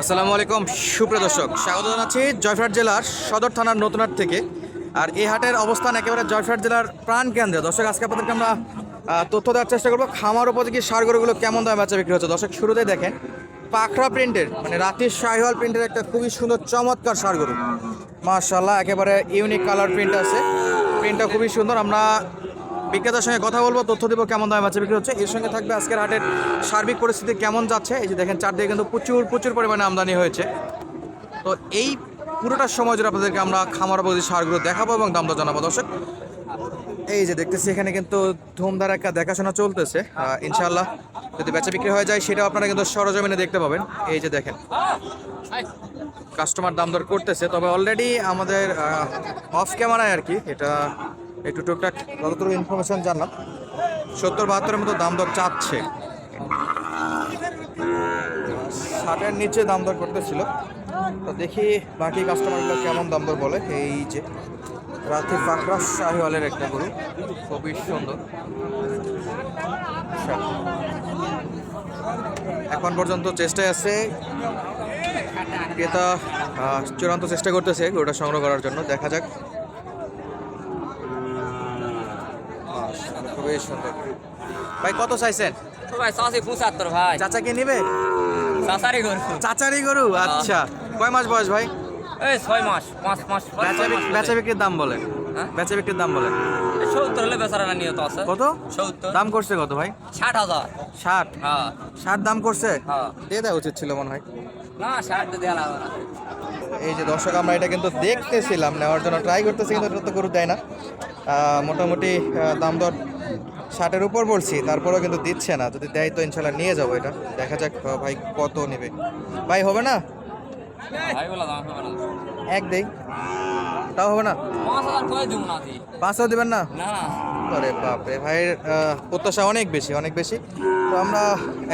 আসসালামু আলাইকুম, সুপ্রিয় দর্শক। স্বাগত জানাচ্ছি জয়ফাট জেলার সদর থানার নতুনহাট থেকে। আর এই হাটের অবস্থান একেবারে জয়ফাট জেলার প্রাণ কেন্দ্রে দর্শক, আজকে আপনাদেরকে আমরা তথ্য দেওয়ার চেষ্টা করব। খামার উপযোগী সারগরগুলো কেমন দামে বাচ্চা বিক্রি হচ্ছে? দর্শক শুরুতে দেখেন, পাখরা প্রিন্টের মানে রাতের শাহিওয়াল প্রিন্টের একটা খুবই সুন্দর, চমৎকার সারগরু। মাশাল্লাহ একেবারে ইউনিক কালার প্রিন্ট আছে। প্রিন্টটা খুবই সুন্দর। আমরা বিক্রেতার সঙ্গে কথা বলব তথ্য দেবো কেমন দামে বাচ্চা বিক্রি হচ্ছে। এর সঙ্গে থাকবে আজকের হাটের সার্বিক পরিস্থিতি কেমন যাচ্ছে? এই যে দেখেন চারদিকে কিন্তু প্রচুর প্রচুর পরিমাণে আমদানি হয়েছে। তো এই পুরোটা সময় জুড়ে আপনাদেরকে আমরা খামার অবধি সারগুলো দেখাবো এবং দাম দর জানাব। দর্শক এই যে দেখতেছি এখানে কিন্তু ধুমধার একটা দেখাশোনা চলতেছে। আহ, ইনশাআল্লাহ যদি বেচা বিক্রি হয়ে যায় সেটাও আপনারা কিন্তু সরজমিনে দেখতে পাবেন। এই যে দেখেন কাস্টমার দাম দর করতেছে। তবে অলরেডি আমাদের অফ ক্যামেরায় আর কি এটা একটু টুকটাক যতটুকু ইনফরমেশন জানলাম, সত্তর বাহাত্তরের মতো দাম দর চাচ্ছে। ষাটের নিচে দাম দর করতেছিল। তো দেখি বাকি কাস্টমারগুলো কেমন দাম দর বলে। এই যে রাতে পাকড়া শাহিওয়ালের একটা গরু, খুবই সুন্দর। এখন পর্যন্ত চেষ্টায় আছে। ক্রেতা চূড়ান্ত চেষ্টা করতেছে গরুটা সংগ্রহ করার জন্য। দেখা যাক খুবই সুন্দর। ভাই কত চাইছেন? ভাই চাষি পঁচাত্তর ভাই। চাচা কি নিবে? চাষারি গরু। চাচারই গরু? আচ্ছা। কয় মাস বয়স ভাই? এই ছয় মাস পাঁচ মাস বেচা বিক্রির দাম বলে হ্যাঁ? বেচা বিক্রির দাম বলে সত্তর হলে বেচারা না নিয়ত আছে। কত? সত্তর। দাম করছে কত ভাই? ষাট হাজার। ষাট? হ্যাঁ। ষাট দাম করছে? হ্যাঁ। দিয়ে দেওয়া উচিত ছিল মনে হয়। না ষাট তো দেওয়া এই যে দর্শক, আমরা এটা কিন্তু দেখতেছিলাম, নেওয়ার জন্য ট্রাই করতেছি, কিন্তু এটা তো গরু দেয় না। মোটামুটি দাম দর ষাটের উপর বলছি, তারপরেও কিন্তু দিচ্ছে না। যদি দেয় তো ইনশাল্লাহ নিয়ে যাব এটা। দেখা যাক ভাই কত নেবে। ভাই হবে না। এক দেই। তাও হবে না? পাঁচ হাজার দেবেন না? আরে বাপরে ভাইয়ের প্রত্যাশা অনেক বেশি অনেক বেশি। তো আমরা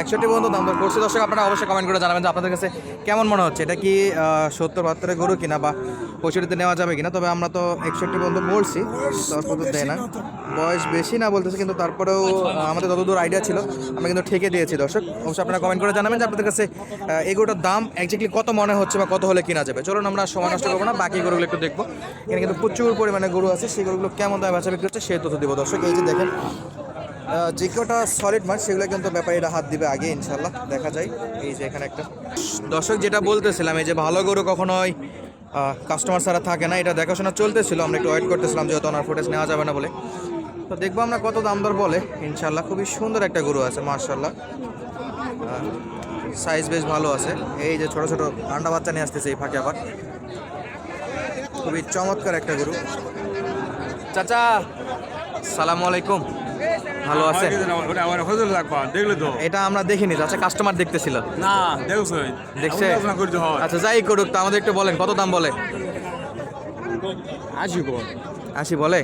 একষট্টি পর্যন্ত দাম দর করছি। দর্শক, আপনারা অবশ্যই কমেন্ট করে জানাবেন যে আপনাদের কাছে কেমন মনে হচ্ছে। এটা কি সত্তর বাহাত্তরের গরু কিনা বা পঁয়ষট্টিতে নেওয়া যাবে কিনা? তবে আমরা তো একষট্টি পর্যন্ত বলছি, তারপর তো দেয় না। বয়স বেশি না বলতেছে, কিন্তু তারপরেও আমাদের যতদূর আইডিয়া ছিল, আমরা কিন্তু ঠেকে দিয়েছি। দর্শক, অবশ্যই আপনারা কমেন্ট করে জানাবেন যে আপনাদের কাছে গরুটার দাম একজাক্টলি কত মনে হচ্ছে বা কত হলে কিনা যাবে। চলুন আমরা সময় করব না, বাকি গরুগুলো একটু দেখব। এখানে কিন্তু প্রচুর পরিমাণে গরু আছে, সেই গরুগুলো কেমন দামে বেচা বিক্রি হচ্ছে সেই তথ্য দিব। দর্শক, এই যে দেখেন যে কটা সলিড মাছ, সেগুলো কিন্তু ব্যাপারীরা হাত দিবে আগে ইনশাল্লাহ দেখা যায়, এই যে এখানে একটা। দর্শক, যেটা বলতেছিলাম, এই যে ভালো গরু কখনোই কাস্টমার ছাড়া থাকে না। এটা দেখাশোনা চলতেছিল, আমরা একটু ওয়েট করতেছিলাম যেহেতু ওনার ফুটেজ নেওয়া যাবে না বলে। তো দেখব আমরা কত দাম দর বলে। ইনশাল্লাহ খুবই সুন্দর একটা গরু আছে মার্শাল্লাহ সাইজ বেশ ভালো আছে। এই যে ছোট ছোট আন্ডা বাচ্চা নিয়ে আসতেছে এই ফাঁকে আবার। খুবই চমৎকার একটা গরু। চাচা সালাম আলাইকুম। ভালো আছে দেখলে তো। এটা আমরা দেখিনি চাচা কাস্টমার দেখতেছিল। না দেখছ। দেখছে? আলোচনা করতে হয়। আচ্ছা যাই করুক তো আমাদের একটু বলেন কত দাম বলে? আসি গো আশি বলে?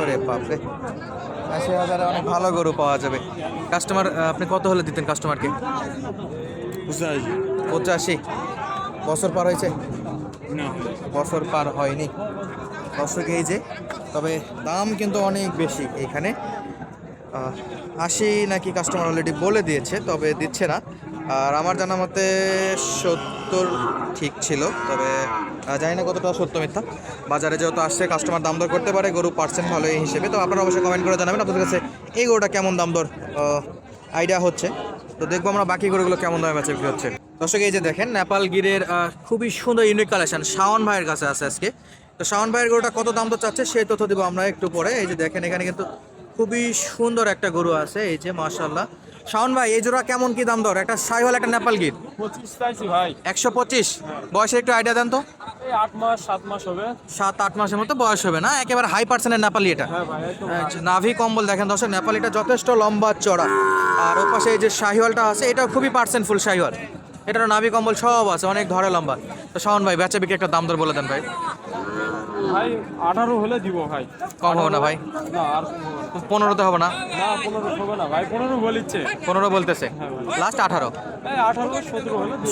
ওরে বাপরে। আশি হাজারে অনেক ভালো গরু পাওয়া যাবে। কাস্টমার আপনি কত হলে দিতেন কাস্টমারকে পঁচাশি। বছর পার হয়েছে? বছর পার হয়নি। দর্শক, এই যে, তবে দাম কিন্তু অনেক বেশি এখানে। আশি নাকি কাস্টমার অলরেডি বলে দিয়েছে, তবে দিচ্ছে না। আর আমার জানা মতে সত্তর ঠিক ছিল, তবে জানি না কতটা সত্য মিথ্যা। বাজারে যেহেতু আসছে কাস্টমার দাম দর করতে পারে, গরু পার্সেন্ট ভালো এই হিসেবে। তো আপনারা অবশ্যই কমেন্ট করে জানাবেন আপনাদের কাছে এই গরুটা কেমন দাম দর আইডিয়া হচ্ছে। তো দেখব আমরা বাকি গরুগুলো কেমন দামে বেচা হচ্ছে। দর্শক এই যে দেখেন নেপাল গিরের খুবই সুন্দর ইউনিক কালেকশন শাওন ভাইয়ের কাছে আছে আজকে। তো শাওন ভাইয়ের গরুটা কত দাম তো চাচ্ছে সেই তথ্য দেবো আমরা একটু পরে। এই যে দেখেন এখানে কিন্তু খুবই সুন্দর একটা গরু আছে এই যে মাশাল্লাহ শাওন ভাই এই জোড়া কেমন কি দাম দর? একটা সাইওয়াল একটা নেপাল গির? ভাই। একশো পঁচিশ। বয়সের একটু আইডিয়া দেন তো। সাত মাস হবে। সাত আট মাসের মতো বয়স হবে না? একেবারে হাই পার্সেন্টের নেপালি এটা। হ্যাঁ আচ্ছা, নাভি কম্বল দেখেন দর্শক নেপালিটা যথেষ্ট লম্বা চড়া। আর ওপাশে এই যে শাহিওয়ালটা আছে এটা খুবই পার্সেন্ট ফুল শাহিওয়াল এটারও নাভি কম্বল সব আছে অনেক ধরে লম্বা। তো শাওন ভাই বেচা বিক্রি একটা দাম দর বলে দেন ভাই। ভাই আঠারো হলে দিব ভাই। কম হবে না ভাই? না আর পনেরোতে হবে না? না পনেরো হবে না ভাই পনেরো বলিচ্ছে। পনেরো বলতেছে। লাস্ট আঠারো? এই আঠারো।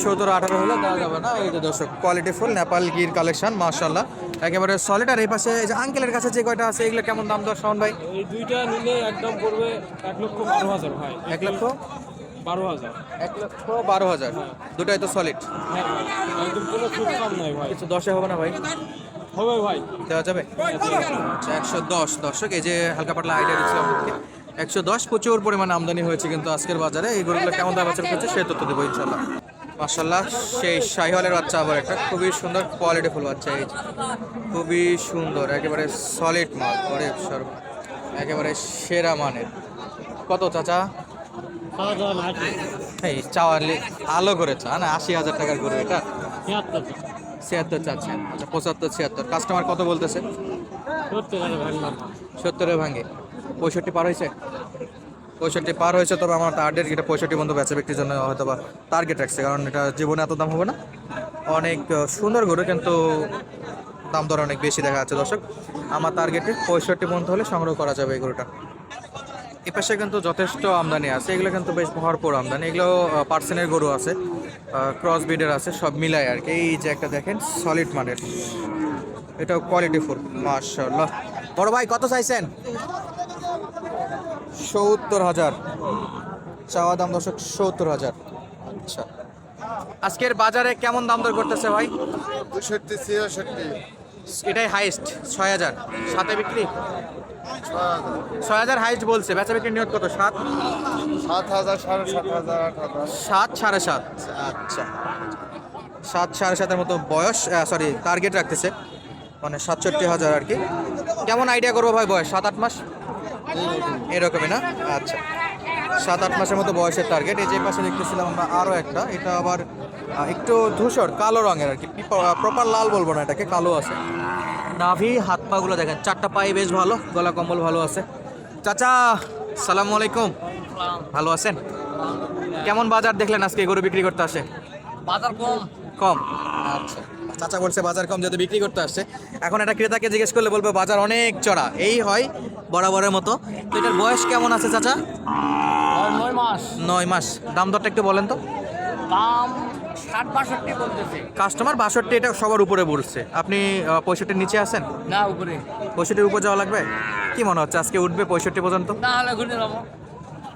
সতেরো আঠারো হলে দেওয়া যাবে না। এই যে দর্শক কোয়ালিটি ফুল নেপাল গির কালেকশন মার্শাল্লাহ একেবারে সলিড আর এই পাশে এই যে আঙ্কেলের কাছে যে কয়টা আছে এগুলো কেমন দাম দর শাওন ভাই? এই দুইটা নিলে একদম পড়বে এক লক্ষ বারো হাজার ভাই। এক লক্ষ? বারো হাজার। এক লক্ষ বারো হাজার। দুটাই তো সলিড হ্যাঁ একদম কোনো সুদ কম নাই ভাই। কিছু দশে হবে না ভাই? হবে ভাই। দেওয়া যাবে? আচ্ছা একশো দশ। দর্শক এই যে হালকা পাতলা আইডিয়া দিচ্ছিলাম একশো দশ প্রচুর পরিমাণে আমদানি হয়েছে কিন্তু আজকের বাজারে। এই গরুগুলো কেমন দাম বাচ্চা করছে সে তথ্য দেবো ইনশাল্লাহ মার্শাল্লাহ সেই শাহিওয়ালের বাচ্চা আবার একটা খুবই সুন্দর কোয়ালিটি ফুল বাচ্চা এই খুবই সুন্দর একেবারে সলিড মাল। করে সর্ব একেবারে সেরা মানের। কত চাচা? এই চাওয়ালি আলো করে চা না? আশি হাজার টাকার গরু এটা? ছিয়াত্তর। চাচ্ছেন। আচ্ছা পঁচাত্তর ছিয়াত্তর। কাস্টমার কত বলতেছে? সত্তরের ভাঙে। পঁয়ষট্টি পার হয়েছে? পঁয়ষট্টি পার হয়েছে তবে আমার টার্গেট এটা পঁয়ষট্টি বন্ধু বেচা ব্যক্তির জন্য হয়তো বা টার্গেট রাখছে কারণ এটা জীবনে এত দাম হবে না। অনেক সুন্দর গরু কিন্তু দাম দর অনেক বেশি দেখা যাচ্ছে। দর্শক আমার টার্গেটে পঁয়ষট্টি পর্যন্ত হলে সংগ্রহ করা যাবে এই গরুটা। এ পাশে কিন্তু যথেষ্ট আমদানি আছে এগুলো কিন্তু বেশ ভরপুর আমদানি। এগুলো পার্সেনের গরু আছে ক্রস ব্রিডের আছে সব মিলায় আর কি। এই যে একটা দেখেন সলিড মানের। এটাও কোয়ালিটি ফুল মার্শাল্লাহ বড় ভাই কত চাইছেন? সত্তর হাজার। চাওয়া দাম দর্শক সত্তর হাজার। আচ্ছা। আজকের বাজারে কেমন দাম দর করতেছে ভাই? ছিয়াষট্টি। এটাই হাইস্ট ছয় হাজার। সাথে বিক্রি? ছয় হাজার হাইস্ট বলছে। বেচা বিক্রি নিয়ত কত? সাত? সাত হাজার সাড়ে সাত হাজার আট হাজার। সাত সাড়ে সাত। আচ্ছা। সাত সাড়ে সাতের মতো বয়স সরি টার্গেট রাখতেছে। মানে সাতষট্টি হাজার আর কি। কেমন আইডিয়া করব ভাই বয়স? সাত আট মাস? এরকমই না? আচ্ছা। সাত আট মাসের মতো বয়সের টার্গেট এই যে পাশে দেখতেছিলাম আমরা আরও একটা। এটা আবার একটু ধূসর কালো রঙের আর কি। প্রপার লাল বলব না এটাকে কালো আছে। নাভি হাত পাগুলো দেখেন চারটা পায়ে বেশ ভালো গলা কম্বল ভালো আছে। চাচা সালাম আলাইকুম। ভালো আছেন? কেমন বাজার দেখলেন আজকে গরু বিক্রি করতে আসে? বাজার কম। কম। আচ্ছা। চাচা বলছে বাজার কম যদি বিক্রি করতে আসছে এখন একটা ক্রেতাকে জিজ্ঞেস করলে বলবে বাজার অনেক চড়া এই হয় বরাবরের মতো। তো এটার বয়স কেমন আছে চাচা? নয় মাস। নয় মাস। দাম দরটা একটু বলেন তো। দাম ষাট বাষট্টি বলতেছে। কাস্টমার বাষট্টি এটা সবার উপরে বলছে। আপনি পঁয়ষট্টির নিচে আছেন? না উপরে। পঁয়ষট্টির উপর যাওয়া লাগবে? কি মনে হচ্ছে আজকে উঠবে পঁয়ষট্টি পর্যন্ত? না হলে ঘুরে যাব।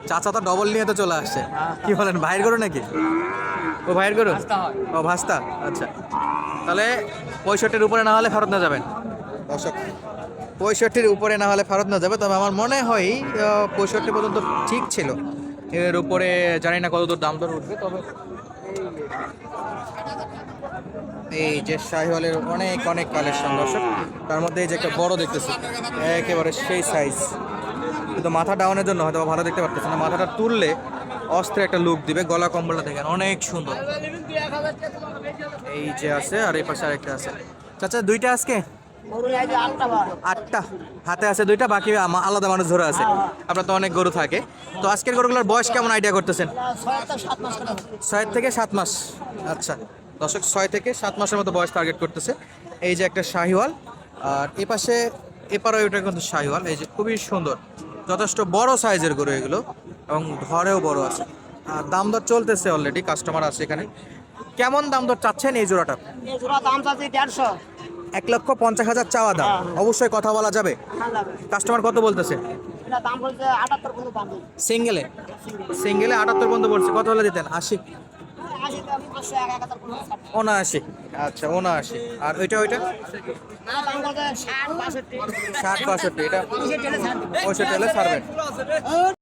চাচা তো ডবল নিয়ে তো চলে আসছে। কি বলেন ভাইয়ের গরু নাকি? ও ভাইয়ের গরু? ও ভাস্তা আচ্ছা। তাহলে পঁয়ষট্টির উপরে না হলে ফেরত না যাবেন? দর্শক পঁয়ষট্টির উপরে না হলে ফেরত না যাবে তবে আমার মনে হয় পঁয়ষট্টি পর্যন্ত ঠিক ছিল। এর উপরে জানি না কতদূর দাম দর উঠবে তবে এই যে শাহিওয়ালের অনেক অনেক কালেকশন দর্শক। তার মধ্যে এই যে একটা বড় দেখতেছি একেবারে সেই সাইজ কিন্তু মাথা ডাউনের জন্য হয়তো ভালো দেখতে পারতেছে না। মাথাটা তুললে অস্ত্রে একটা লুক দিবে গলা কম্বলটা দেখেন অনেক সুন্দর। এই যে আছে আর এই পাশে আরেকটা আছে। চাচা দুইটা আজকে? আটটা। হাতে আছে দুইটা বাকি আলাদা মানুষ ধরে আছে। আপনার তো অনেক গরু থাকে। তো আজকের গরুগুলোর বয়স কেমন আইডিয়া করতেছেন? ছয় থেকে সাত মাস। আচ্ছা। দশক ছয় থেকে সাত মাসের মতো বয়স টার্গেট করতেছে। এই যে একটা শাহিওয়াল আর এ পাশে এপারও এটা কিন্তু শাহিওয়াল এই যে খুবই সুন্দর যথেষ্ট বড় সাইজের গরু এগুলো এবং ঘরেও বড় আছে। আর দাম দর চলতেছে অলরেডি কাস্টমার আছে এখানে। কেমন দাম দর চাচ্ছেন এই জোড়াটা? জোড়া দাম চাচ্ছি দেড়শো। এক লক্ষ পঞ্চাশ হাজার চাওয়া দাম অবশ্যই কথা বলা যাবে। কাস্টমার কত বলতেছে? সিঙ্গেলে সিঙ্গেলে আটাত্তর পর্যন্ত বলছে কত হলে দিতেন? আশি। উনআশি আচ্ছা উনআশি আর ওইটা ওইটা? ষাট বাষট্টি। এটা পঁয়ষট্টি হলে ছাড়বেন।